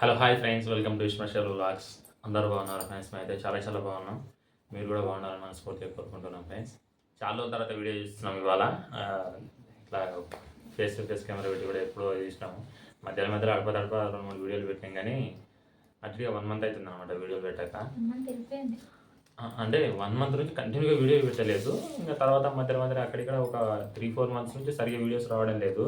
Hello hi friends welcome to special vlogs అందరూ బాగున్నారు friends మేము అయితే చాలా చాలా బాగున్నాం. మీరు కూడా బాగున్నారని మనస్ఫూర్తిగా కోరుకుంటున్నాం ఫ్రెండ్స్ చాలా రోజుల తర్వాత వీడియో చూస్తున్నాం ఇవాళ. ఇట్లా ఫేస్ టు ఫేస్ కెమెరా పెట్టి కూడా ఎప్పుడో చూసినాము. మధ్యలో మధ్యలో అడప తడప రెండు మూడు వీడియోలు పెట్టాం కానీ అట్లా వన్ మంత్ అవుతుంది అనమాట వీడియోలు పెట్టాక. అంటే వన్ మంత్ నుంచి కంటిన్యూగా వీడియో పెట్టలేదు. ఇంకా తర్వాత మధ్య మధ్యలో అక్కడిక్కడ ఒక త్రీ ఫోర్ మంత్స్ నుంచి సరిగ్గా వీడియోస్ రావడం లేదు.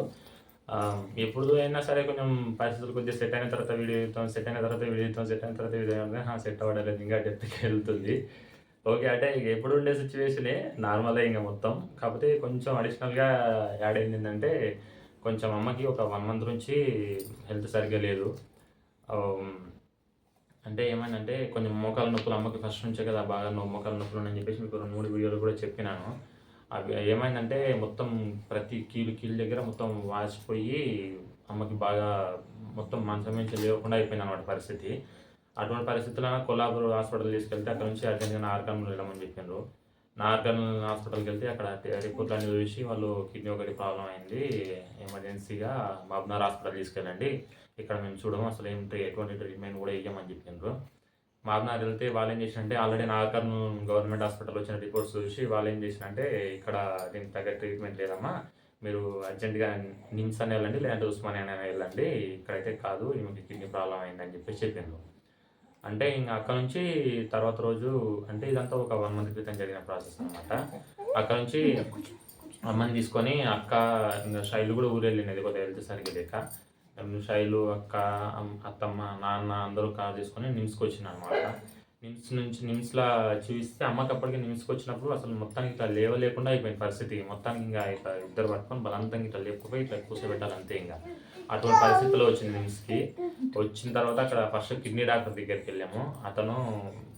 ఎప్పుడు అయినా సరే కొంచెం పరిస్థితులు కొద్దిగా సెట్ అయిన తర్వాత వీడియో ఇస్తాం సెట్ అయిన తర్వాత వీడియో ఇస్తాం సెట్ అయిన తర్వాత వీడియో సెట్ అవ్వడం లేదు ఇంకా డెప్త్కి వెళ్తుంది. ఓకే అంటే ఇక ఎప్పుడు ఉండే సిచ్యువేషనే నార్మలే ఇంకా మొత్తం. కాకపోతే కొంచెం అడిషనల్గా యాడ్ అయింది ఏంటంటే కొంచెం అమ్మకి ఒక వన్ మంత్ నుంచి హెల్త్ సరిగ్గా లేదు. ఆ, అంటే ఏమైందంటే కొంచెం మోకాల నొప్పులు అమ్మకి ఫస్ట్ నుంచే కదా బాగా మోకాల నొప్పులు అని చెప్పేసి మీకు రెండు మూడు వీడియోలు కూడా చెప్పినాను. అవి ఏమైందంటే మొత్తం ప్రతి కీలు కీలు దగ్గర మొత్తం వాసిపోయి అమ్మకి బాగా మొత్తం మంచం నుంచి లేవకుండా అయిపోయింది అనమాట పరిస్థితి. అటువంటి పరిస్థితుల్లో కొల్లాపూర్ హాస్పిటల్ తీసుకెళ్తే అక్కడ నుంచి అర్జెంట్గా నార్కల్ వెళ్ళమని చెప్పారు నార్కల్ హాస్పిటల్కి వెళ్తే అక్కడ రిపోర్ట్లు అన్ని చూసి వాళ్ళు కిడ్నీ ఒకటి ప్రాబ్లం అయింది. ఎమర్జెన్సీగా బాబ్నార్ హాస్పిటల్ తీసుకెళ్ళండి. ఇక్కడ మేము చూడము అసలు ఏం ఎటువంటి ట్రీట్మెంట్ కూడా ఇవ్వమని చెప్పిండ్రు మాబ్నార్ వెళ్తే వాళ్ళు ఏం చేసినంటే ఆల్రెడీ నాగర్ గవర్నమెంట్ హాస్పిటల్ వచ్చిన రిపోర్ట్స్ చూసి వాళ్ళు ఏం చేసినంటే ఇక్కడ దీనికి తగ్గ ట్రీట్మెంట్ లేదమ్మా మీరు అర్జెంటుగా నిమ్స్ అని వెళ్ళండి లేదంటే ఉస్మాన్ అని వెళ్ళండి ఇక్కడైతే కాదు ఈమెకి కిడ్నీ ప్రాబ్లం అయిందని చెప్పేసి చెప్పిండ్రు. అంటే ఇంకా అక్కడ నుంచి తర్వాత రోజు అంటే ఇదంతా ఒక వన్ మంత్ క్రితం జరిగిన ప్రాసెస్ అనమాట అక్కడ నుంచి అమ్మని తీసుకొని అక్క ఇంకా శైలు కూడా ఊరు వెళ్ళినది కొద్దిగా హెల్త్ సరిగ్గా లేక. శైలు అక్క అమ్- అత్తమ్మ నాన్న అందరూ కాల్ చేసుకొని నిమ్స్కి వచ్చిన అనమాట నిమ్స్ నుంచి నిమ్స్లో చూపిస్తే అమ్మకి అప్పటికి నిమ్స్కి వచ్చినప్పుడు అసలు మొత్తానికి ఇట్లా లేవలేకుండా అయిపోయిన పరిస్థితి. మొత్తానికి ఇంకా ఇట్లా ఇద్దరు పట్టుకొని బలవంతంగా ఇట్లా లేకపోయి ఇట్లా కూర్చోబెట్టాలి అంతే ఇంకా. అటువంటి పరిస్థితిలో వచ్చింది నిమ్స్కి. వచ్చిన తర్వాత అక్కడ ఫస్ట్ కిడ్నీ డాక్టర్ దగ్గరికి వెళ్ళాము. అతను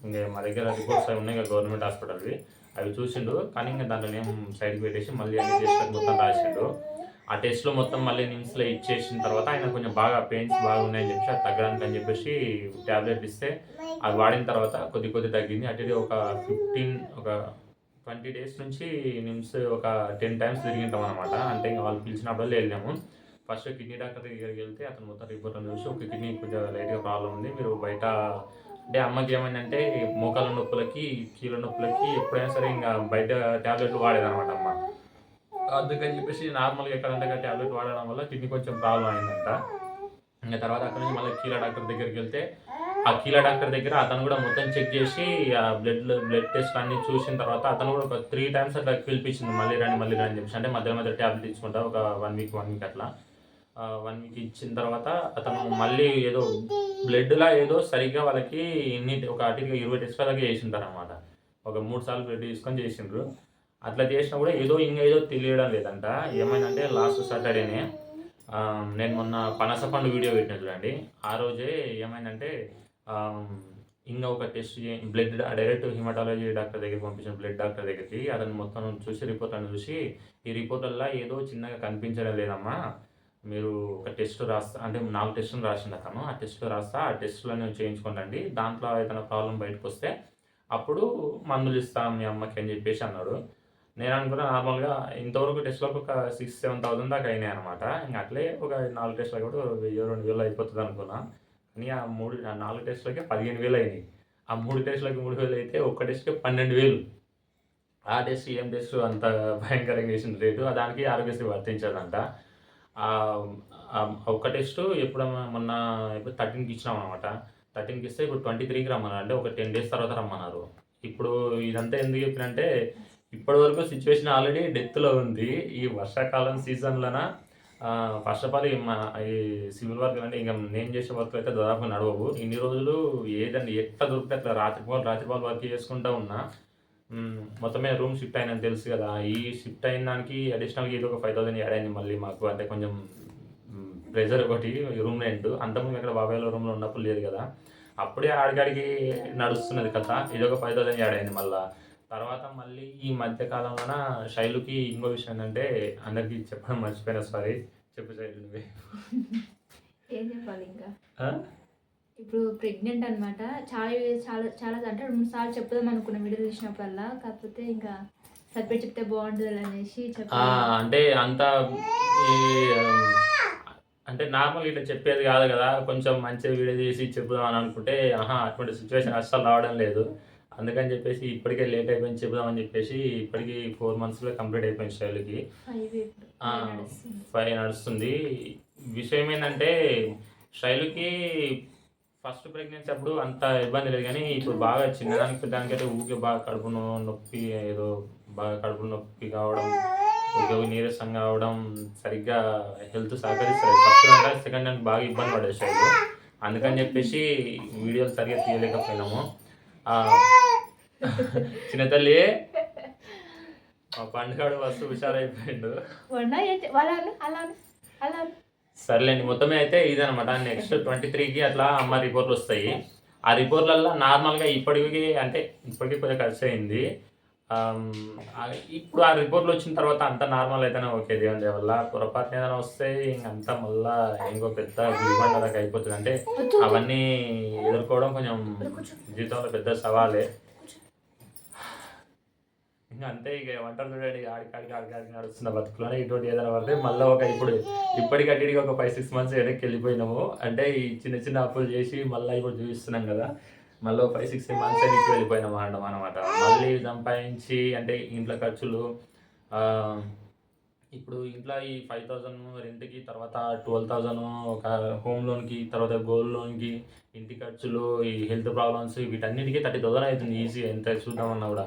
ఇంకా మా దగ్గర రిపోర్ట్స్ అవి ఉన్నాయి గవర్నమెంట్ హాస్పిటల్వి. అవి చూసిండు. కానీ ఇంకా దాంట్లో ఏం సైడ్కి పెట్టేసి మళ్ళీ అన్ని టెస్ట్ మొత్తం రాసిండు. ఆ టెస్ట్లో మొత్తం మళ్ళీ నిమ్స్లో ఇచ్చేసిన తర్వాత ఆయన కొంచెం బాగా పెయిన్స్ బాగా ఉన్నాయని చెప్పి అది తగ్గడానికి అని చెప్పేసి ట్యాబ్లెట్ ఇస్తే అది వాడిన తర్వాత కొద్ది కొద్ది తగ్గింది. అటు ఒక ఫిఫ్టీన్ ఒక ట్వంటీ డేస్ నుంచి నిమ్స్ ఒక టెన్ టైమ్స్ తిరిగింటాం అనమాట అంటే ఇంకా వాళ్ళు పిలిచినప్పుడు వెళ్ళాము. ఫస్ట్ కిడ్నీ డాక్టర్ దగ్గరికి వెళ్తే అతను మొత్తం రిపోర్ట్ అని చూసి ఒక కిడ్నీ కొంచెం లైట్గా ప్రాబ్లం ఉంది. మీరు బయట అంటే అమ్మకి ఏమైందంటే మోకాళ్ళ నొప్పులకి కీళ్ళ నొప్పులకి ఎప్పుడైనా సరే ఇంకా బయట ట్యాబ్లెట్లు వాడేదన్నమాట అమ్మ. అందుకని చెప్పేసి నార్మల్గా ఎక్కడంటే ట్యాబ్లెట్ వాడడం వల్ల కిడ్నీ కొంచెం ప్రాబ్లం అయిందంట. ఇంకా తర్వాత అక్కడ నుంచి మళ్ళీ కీలా డాక్టర్ దగ్గరికి వెళ్తే ఆ కీలా డాక్టర్ దగ్గర అతను కూడా మొత్తం చెక్ చేసి ఆ బ్లడ్ బ్లడ్ టెస్ట్ అన్ని చూసిన తర్వాత అతను కూడా ఒక త్రీ టైమ్స్ అట్లా పిలిపించింది మళ్ళీ రండి మళ్ళీ రాని చెప్పేసి. అంటే మధ్య మధ్య ట్యాబ్లెట్ ఇచ్చుకుంటా ఒక వన్ వీక్ వన్ వీక్ అట్లా. వన్ వీక్ ఇచ్చిన తర్వాత అతను మళ్ళీ ఏదో బ్లడ్లా ఏదో సరిగ్గా వాళ్ళకి ఇన్ని ఒక అటుగా ఇరవై టెస్ట్ అలాగే చేసింటారు అనమాట ఒక మూడు సార్లు బ్లడ్ తీసుకొని చేసిండ్రు. అట్లా చేసినా కూడా ఏదో ఇంకా ఏదో తెలియడం లేదంట. ఏమైందంటే లాస్ట్ సాటర్డేనే నేను మొన్న పనస పండు వీడియో పెట్టిన చూడండి. ఆ రోజే ఏమైందంటే ఇంకా ఒక test blood direct haematology doctor దగ్గర పంపించిన బ్లడ్ డాక్టర్ దగ్గరికి అతను మొత్తం చూసి రిపోర్ట్ అని చూసి ఈ రిపోర్ట్లలో ఏదో చిన్నగా కనిపించడం లేదమ్మా. మీరు ఒక టెస్ట్ రాస్తా అంటే నాలుగు టెస్టులు రాసిండు అతను. ఆ టెస్టులు రాస్తా ఆ టెస్టులను చేయించుకోండి దాంట్లో ఏదైనా ప్రాబ్లం బయటకు వస్తే అప్పుడు మందులు ఇస్తాం మీ అమ్మకి అని చెప్పేసి అన్నాడు. నేను అనుకున్నా నార్మల్గా ఇంతవరకు టెస్ట్లకు ఒక సిక్స్ సెవెన్ థౌసండ్ దాకా అయినాయి అనమాట ఇంకా అట్లే ఒక నాలుగు టెస్ట్లకు కూడా వెయ్యి రెండు వేలు అయిపోతుంది అనుకున్నా. కానీ ఆ మూడు నాలుగు టెస్టులకి పదిహేను వేలు అయినాయి. ఆ మూడు టెస్ట్లకి మూడు వేలు అయితే ఒక్క టెస్ట్కి పన్నెండు వేలు. ఆ టెస్ట్ ఏం టెస్ట్ అంత భయంకరంగా వేసిన రేటు దానికి ఆరోగ్యశ్రీ వర్తించదంట. ఒక్క టెస్ట్ ఎప్పుడు మొన్న ఇప్పుడు థర్టీన్కి ఇచ్చినాం అనమాట థర్టీన్కి ఇస్తే ఇప్పుడు ట్వంటీ త్రీకి రమ్మన్నారు అంటే ఒక టెన్ డేస్ తర్వాత రమ్మన్నారు. ఇప్పుడు ఇదంతా ఎందుకు చెప్పినంటే ఇప్పటి వరకు సిచ్యువేషన్ ఆల్రెడీ డెత్లో ఉంది. ఈ వర్షాకాలం సీజన్లోన ఫస్ట్ ఆఫ్ ఆల్ ఈ ఈ సివిల్ వర్క్ అంటే ఇంకా నేను చేసే వర్క్ అయితే దాదాపు నడవవు. ఇన్ని రోజులు ఏదండి ఎట్లా దొరికితే అట్లా రాత్రిపాలు రాత్రిపాలు వర్క్ చేసుకుంటూ ఉన్నా. మొత్తమే రూమ్ షిఫ్ట్ అయినని తెలుసు కదా. ఈ షిఫ్ట్ అయిన దానికి అడిషనల్గా ఇది ఒక ఫైవ్ థౌసండ్ యాడ్ అయింది మళ్ళీ మాకు. అంటే కొంచెం ప్రెజర్ ఒకటి రూమ్ రెంట్ అంతకుముందు ఇక్కడ బాబాయ్లో రూమ్లో ఉన్నప్పుడు లేదు కదా. అప్పుడే ఆడికాడికి నడుస్తున్నది కదా. ఇది ఒక ఫైవ్ థౌసండ్ యాడ్ అయింది మళ్ళీ. తర్వాత మళ్ళీ ఈ మధ్య కాలంలోన శైలుకి ఇంకో విషయం ఏంటంటే అందరికీ చెప్పడం మర్చిపోయినా సారీ చెప్పు శైలు నువ్వే. ఏం చెప్పాలి ఇంకా? ఇప్పుడు ప్రెగ్నెంట్ అనమాట చాలా చాలా చాలా అంటే రెండు సార్లు చెప్దాం అనుకున్న వీడియో చూసినప్పుడల్లా. కాకపోతే ఇంకా సపరేట్ చెప్తే బాగుంటుంది అనేసి అంటే అంత అంటే నార్మల్ ఇట్లా చెప్పేది కాదు కదా. కొంచెం మంచిగా వీడియో తీసి చెప్పుదాం అని అనుకుంటే ఆహా అటువంటి సిచ్యువేషన్ అస్సలు రావడం లేదు. అందుకని చెప్పేసి ఇప్పటికే లేట్ అయిపోయింది చెప్పుదామని చెప్పేసి ఇప్పటికి ఫోర్ మంత్స్లో కంప్లీట్ అయిపోయింది స్టైల్కి. ఫైవ్ నడుస్తుంది. విషయం ఏంటంటే శైలుకి ఫస్ట్ ప్రెగ్నెన్సీ అప్పుడు అంత ఇబ్బంది లేదు కానీ ఇప్పుడు బాగా చిన్నదానికి పెద్దదానికైతే ఊకే బాగా కడుపు నొప్పి ఏదో బాగా కడుపు నొప్పి కావడం ఊకే నీరసం కావడం సరిగ్గా హెల్త్ సహకరిస్తుంది ఫస్ట్ అంటే సెకండ్ దానికి బాగా ఇబ్బంది పడేది శైలు అందుకని చెప్పేసి వీడియోలు సరిగ్గా తీయలేకపోయినాము. చిన్న తల్లి. మా పండుగడు వస్తు హుషారైపోయిండు. సర్లేండి మొత్తమే అయితే ఇదనమాట నెక్స్ట్ ట్వంటీ త్రీకి అట్లా అమ్మ రిపోర్ట్లు వస్తాయి. ఆ రిపోర్ట్లల్లో నార్మల్గా ఇప్పటికి అంటే ఇప్పటికి కొంచెం ఖర్చు అయింది. ఇప్పుడు ఆ రిపోర్ట్లు వచ్చిన తర్వాత అంత నార్మల్ అయితేనే ఓకే. దేవుని వల్ల పొరపాటున ఏదైనా వస్తే ఇంకంతా మళ్ళా ఇంకో పెద్ద గురిబండలకు అయిపోతుంది. అంటే. అవన్నీ ఎదుర్కోవడం కొంచెం జీవితంలో పెద్ద సవాలే. ఇంకా అంతే ఇక వంటలు చూడండి ఆడికాడికి ఆడికాడికి నడుస్తున్న బతుకులోనే ఇటువంటి ఏదైనా పడితే మళ్ళీ ఒక ఇప్పుడు ఇప్పటికి అట్టికి ఒక ఫైవ్ సిక్స్ మంత్స్ వెనక్కి వెళ్ళిపోయినాము. అంటే ఈ చిన్న చిన్న అప్పులు చేసి మళ్ళీ ఇప్పుడు చూపిస్తున్నాం కదా మళ్ళీ ఫైవ్ సిక్స్ మంత్స్ వెనక్కి వెళ్ళిపోయినాం అనడం అనమాట మళ్ళీ సంపాదించి అంటే ఇంట్లో ఖర్చులు ఇప్పుడు ఇంట్లో ఈ ఫైవ్ థౌజండ్ రెంట్కి తర్వాత ట్వెల్వ్ థౌజండ్ ఒక హోమ్ లోన్కి తర్వాత గోల్డ్ లోన్కి ఇంటి ఖర్చులు ఈ హెల్త్ ప్రాబ్లమ్స్ వీటన్నిటికీ థర్టీ థౌసండ్ అవుతుంది ఈజీ ఎంత చూద్దామన్నా కూడా.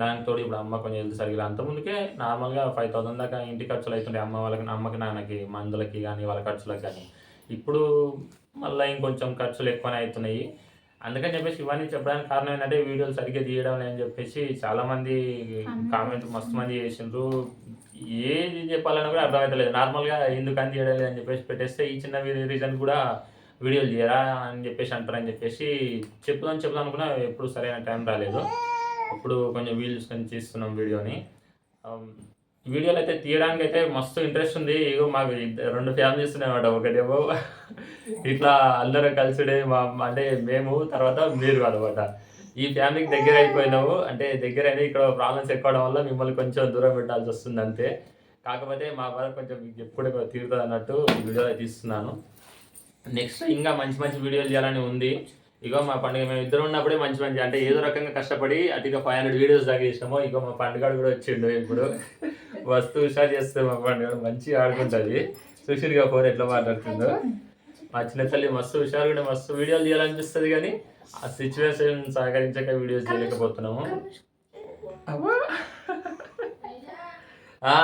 దానికి తోడు ఇప్పుడు అమ్మ కొంచెం హెల్త్ సరిగ్గా అంత ముందుకే నార్మల్గా ఫైవ్ థౌసండ్ దాకా ఇంటి ఖర్చులు అవుతుండే అమ్మ వాళ్ళకి అమ్మకి నాన్నకి మందులకి కానీ వాళ్ళ ఖర్చులకు కానీ ఇప్పుడు మళ్ళీ ఇంకొంచెం ఖర్చులు ఎక్కువనే అవుతున్నాయి. అందుకని చెప్పేసి ఇవన్నీ చెప్పడానికి కారణం ఏంటంటే వీడియోలు సరిగ్గా తీయడం లేదని చెప్పేసి చాలా మంది కామెంట్ మస్తు మంది చేసిండ్రు. ఏది చెప్పాలని కూడా అర్థమవుతలేదు నార్మల్గా ఎందుకని తీయడం లేదని చెప్పేసి పెట్టేస్తే ఈ చిన్న రీజన్ కూడా వీడియోలు చేయరా అని చెప్పేసి అంటారని చెప్పేసి చెప్పుదాం చెప్పుదాం అనుకున్నా ఎప్పుడు సరైన టైం రాలేదు. ఇప్పుడు కొంచెం వీలు స్పెండ్ చేస్తున్నాం వీడియోని. వీడియోలు అయితే తీయడానికి అయితే మస్తు ఇంట్రెస్ట్ ఉంది. ఇగో మాకు రెండు ఫ్యామిలీస్ ఉన్నాయన్నమాట. ఒకటేమో ఇట్లా అందరూ కలిసిడే మా అంటే మేము తర్వాత మీరు అనమాట ఈ ఫ్యామిలీకి దగ్గర అయిపోయినాము. అంటే దగ్గర అయినా ఇక్కడ ప్రాబ్లమ్స్ ఎక్కువడం వల్ల మిమ్మల్ని కొంచెం దూరం పెట్టాల్సి వస్తుంది అంతే. కాకపోతే మా బాధ కొంచెం ఎప్పుడు తీరుతుంది అన్నట్టు వీడియోలో తీస్తున్నాను. నెక్స్ట్ ఇంకా మంచి మంచి వీడియోలు చేయాలని ఉంది. ఇగో మా పండుగ మేము ఇద్దరు ఉన్నప్పుడే మంచి మంచి అంటే ఏదో రకంగా కష్టపడి అటుగా ఫైవ్ హండ్రెడ్ వీడియోస్ దాకా చేసినాము. ఇగో మా పండుగ కూడా వచ్చిండు ఇప్పుడు. వస్తు హుషారు చేస్తే మా పండుగ మంచిగా ఆడుకుంటుంది. సుశీల్గా ఫోన్ ఎట్లా మాట్లాడుతుందో. మా చిన్న తల్లి మస్తు హుషారు కూడా మస్తు వీడియోలు చేయాలనిపిస్తుంది కానీ ఆ సిచ్యువేషన్ సహకరించక వీడియోస్ చేయలేకపోతున్నాము అవ్వా. ఆ.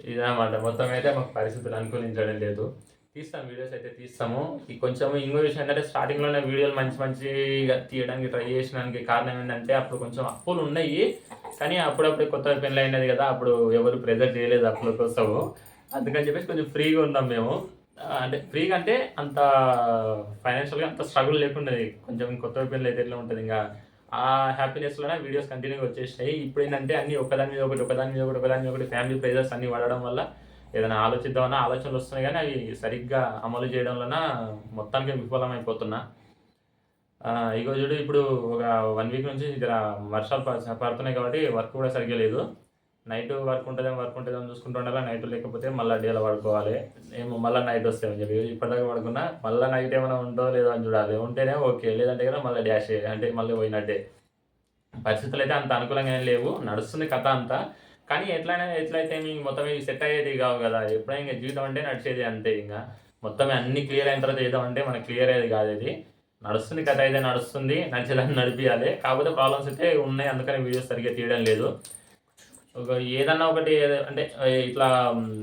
ఇదన్నమాట. మొత్తం అయితే మాకు పరిస్థితులు అనుకూలించడం లేదు. తీస్తాం వీడియోస్ అయితే తీస్తాము. ఈ కొంచెం ఇంకో విషయం ఏంటంటే స్టార్టింగ్లోనే వీడియోలు మంచి మంచిగా తీయడానికి ట్రై చేసినానికి కారణం ఏంటంటే అప్పుడు కొంచెం అప్పులు ఉన్నాయి. కానీ అప్పుడప్పుడు కొత్త పెళ్ళి అయినది కదా అప్పుడు ఎవరు ప్రెజర్ చేయలేదు అప్పుల కోసము. అందుకని చెప్పేసి కొంచెం ఫ్రీగా ఉన్నాం మేము. అంటే ఫ్రీగా అంటే అంత ఫైనాన్షియల్గా అంత స్ట్రగుల్ లేకుండా. కొంచెం కొత్త పెళ్ళి అయితే ఎట్లా ఉంటుంది ఇంకా? ఆ హ్యాపీనెస్లోనే వీడియోస్ కంటిన్యూగా వచ్చేసినాయి. ఇప్పుడు ఏంటంటే అన్ని ఒకదాని మీద ఒకటి ఒకదాని మీద ఒకటి ఒకదాని మీద ఒకటి ఫ్యామిలీ ప్రెజర్స్ అన్ని పడడం వల్ల ఏదైనా ఆలోచిద్దామన్నా ఆలోచనలు వస్తున్నాయి కానీ అవి సరిగ్గా అమలు చేయడం వలన మొత్తానికి విఫలమైపోతున్నా. ఇగో చూడు ఇప్పుడు ఒక వన్ వీక్ నుంచి ఇక్కడ వర్షాలు పడుతున్నాయి కాబట్టి వర్క్ కూడా సరిగ్గా లేదు. నైట్ వర్క్ ఉంటుందేమో వర్క్ ఉంటుందేమో చూసుకుంటూ ఉండాలి నైట్ లేకపోతే మళ్ళీ డేలో పడుకోవాలి. ఏమో మళ్ళీ నైట్ వస్తాయని చెప్పి ఇప్పటిదాకా పడుకున్నా మళ్ళీ నైట్ ఏమైనా ఉందో లేదో అని చూడాలి. ఉంటేనే ఓకే లేదంటే కదా మళ్ళీ డాష్ అంటే మళ్ళీ పోయినట్టే. పరిస్థితులు అయితే అంత అనుకూలంగా ఏం లేవు. నడుస్తుంది కథ అంతా. కానీ ఎట్లయినా ఎట్లయితే మీకు మొత్తం ఇవి సెట్ అయ్యేది కావు కదా. ఎప్పుడైనా ఇంకా జీవితం అంటే నడిచేది అంతే ఇంకా. మొత్తం అన్ని క్లియర్ అయిన తర్వాత ఏదో అంటే మనకు క్లియర్ అయ్యేది కాదు ఇది. నడుస్తుంది కథ అయితే నడుస్తుంది నడిచేదాన్ని నడిపియాలి. కాకపోతే ప్రాబ్లమ్స్ అయితే ఉన్నాయి. అందుకని వీడియోస్ సరిగ్గా తీయడం లేదు. ఒక ఏదన్నా ఒకటి ఏదో- అంటే ఇట్లా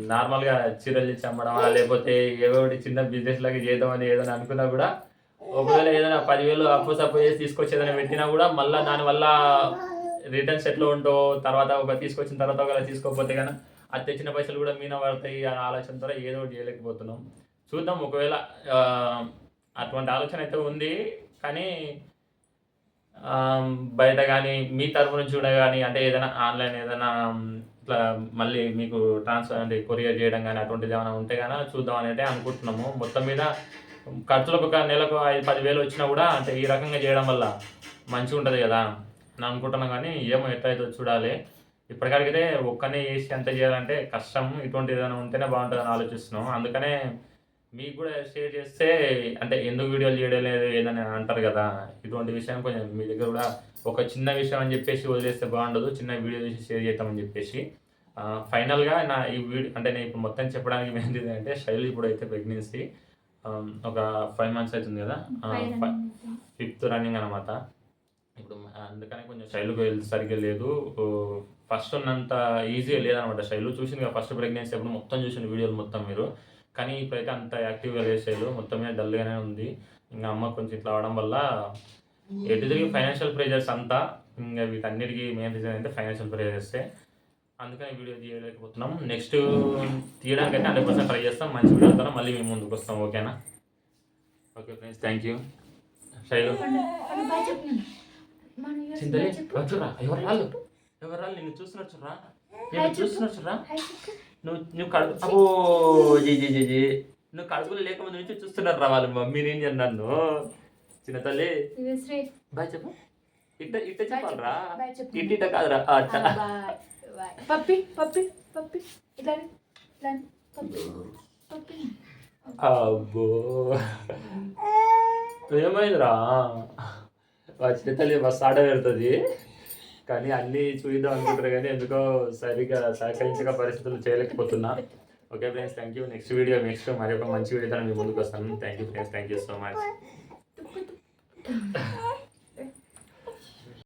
నార్మల్గా చీరలు చమ్మడం లేకపోతే ఏదో ఒకటి చిన్న బిజినెస్ లాగా చేద్దామని ఏదైనా అనుకున్నా కూడా ఒకవేళ ఏదైనా పదివేలు అప్పు సప్పు చేసి తీసుకొచ్చి ఏదైనా పెట్టినా కూడా మళ్ళీ దానివల్ల రిటర్న్స్ ఎట్లా ఉంటో తర్వాత ఒక తీసుకొచ్చిన తర్వాత ఒకవేళ తీసుకోకపోతే కానీ అది తెచ్చిన పైసలు కూడా మీన పడతాయి అనే ఆలోచనతో ఏదో ఒకటి చేయలేకపోతున్నాం. చూద్దాం ఒకవేళ అటువంటి ఆలోచన అయితే ఉంది కానీ బయట కానీ మీ తరఫు నుంచి కూడా కానీ అంటే ఏదైనా ఆన్లైన్ ఏదైనా ఇట్లా మళ్ళీ మీకు ట్రాన్స్ఫర్ అంటే కొరియర్ చేయడం కానీ అటువంటిది ఏమైనా ఉంటే కానీ చూద్దాం అని అయితే అనుకుంటున్నాము. మొత్తం మీద ఖర్చులకు ఒక నెలకు ఐదు పదివేలు వచ్చినా కూడా అంటే ఈ రకంగా చేయడం వల్ల మంచిగా ఉంటుంది కదా. అని అనుకుంటున్నాం కానీ ఏమో ఎట్లయితే చూడాలి. ఇప్పటికడిగితే ఒక్కనే చేసి అంత చేయాలంటే కష్టం. ఇటువంటి ఏదైనా ఉంటేనే బాగుంటుందని ఆలోచిస్తున్నాం. అందుకనే మీకు కూడా షేర్ చేస్తే అంటే ఎందుకు వీడియోలు చేయడం లేదు ఏదని అంటారు కదా. ఇటువంటి విషయం కొంచెం మీ దగ్గర కూడా ఒక చిన్న విషయం అని చెప్పేసి వదిలేస్తే బాగుండదు. చిన్న వీడియో చేసి షేర్ చేద్దామని చెప్పేసి. ఫైనల్గా నా ఈ వీడియో అంటే నేను ఇప్పుడు మొత్తం చెప్పడానికి ఏంటి అంటే శైలి ఇప్పుడు అయితే ప్రెగ్నెన్సీ ఒక ఫైవ్ మంత్స్ అవుతుంది కదా. ఫిఫ్త్ రన్నింగ్ అనమాట ఇప్పుడు అందుకని కొంచెం శైలుకు సరిగ్గా లేదు. ఫస్ట్ ఉన్నంత ఈజీగా లేదనమాట శైలు చూసింది కదా ఫస్ట్ ప్రెగ్నెన్సీ అప్పుడు మొత్తం చూసిన వీడియోలు మొత్తం మీరు. కానీ ఇప్పుడైతే అంత యాక్టివ్గా లేదు శైలు మొత్తం మీద డల్గానే ఉంది. ఇంకా అమ్మ కొంచెం ఇట్లా అవడం వల్ల ఎటు తిరిగి ఫైనాన్షియల్ ప్రెజర్స్ అంతా ఇంకా వీటన్నిటికీ మెయిన్ రీజన్ అయితే ఫైనాన్షియల్ ప్రెజర్సే అందుకని వీడియో తీయలేకపోతున్నాం. నెక్స్ట్ తీయడానికి అయితే హండ్రెడ్ పర్సెంట్ ట్రై చేస్తాం. మంచి వీడియోతో మళ్ళీ మేము ముందుకు వస్తాం. ఓకేనా? Okay friends thank you Shailu చింతలే చెప్పు. వచ్చురా ఎవరు రాళ్ళు? ఎవరు రాళ్ళు? నిన్ను చూస్తున్నారు చూడరా నేను చెప్పు. నువ్వు నువ్వు కడుపు అబ్బో జీ జీ జీ జీ. నువ్వు కడుపులో లేకముందు నుంచి చూస్తున్నారు రా వాళ్ళు మమ్మీ నేను నన్ను. చిన్న తల్లి. బాయ్ చెప్పు. ఇట్ట ఇట్ట చెప్పాలరా చెప్పు. ఇట్ట కాదురా. అట్ట. పప్పి పప్పి పప్పి. ఇట్లా. ఇట్లా రా. పప్పి పప్పి. అబ్బో. ఏమైందిరా? మా తల్లి బస్ ఆట పెడుతుంది కానీ అన్నీ చూద్దాం అనుకుంటారు కానీ ఎందుకో సరిగా సహకరించక పరిస్థితులు చేయలేకపోతున్నా. Okay friends thank you next video next మరి ఒక మంచి వీడియోతో మీ ముందుకు వస్తాను. Thank you friends thank you so much